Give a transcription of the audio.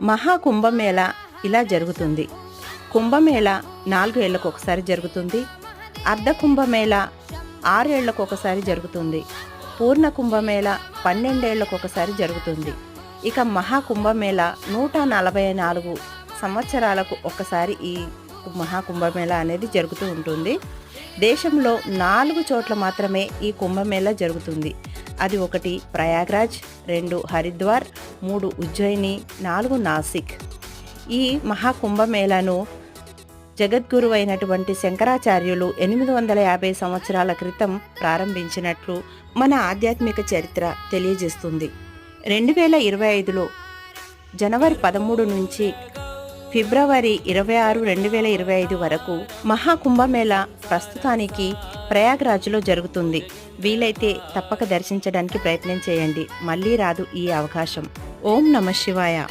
మహాకుంభమేళ ఇలా జరుగుతుంది. కుంభమేళ నాలుగేళ్ళకు ఒకసారి జరుగుతుంది. అర్ధ కుంభమేళ ఆరేళ్ళకు ఒకసారి జరుగుతుంది. పూర్ణ కుంభమేళ పన్నెండేళ్ళకు ఒకసారి జరుగుతుంది. ఇక మహాకుంభమేళ నూట నలభై నాలుగు సంవత్సరాలకు ఒకసారి ఈ మహాకుంభమేళ అనేది జరుగుతూ ఉంటుంది. దేశంలో నాలుగు చోట్ల మాత్రమే ఈ కుంభమేళ జరుగుతుంది. అది ఒకటి ప్రయాగ్రాజ్ రెండు హరిద్వార్ మూడు ఉజ్జయిని నాలుగు నాసిక్. ఈ మహాకుంభమేళను జగద్గురు అయినటువంటి శంకరాచార్యులు ఎనిమిది వందల యాభై సంవత్సరాల క్రితం ప్రారంభించినట్లు మన ఆధ్యాత్మిక చరిత్ర తెలియజేస్తుంది. రెండు వేల ఇరవై ఐదులో జనవరి పదమూడు నుంచి ఫిబ్రవరి ఇరవై ఆరు రెండు వేల ఇరవై ఐదు వరకు మహాకుంభమేళ ప్రస్తుతానికి ప్రయాగ్రాజ్లో జరుగుతుంది. వీలైతే తప్పక దర్శించడానికి ప్రయత్నం చేయండి. మళ్ళీ రాదు ఈ అవకాశం. ఓం నమ శివాయ.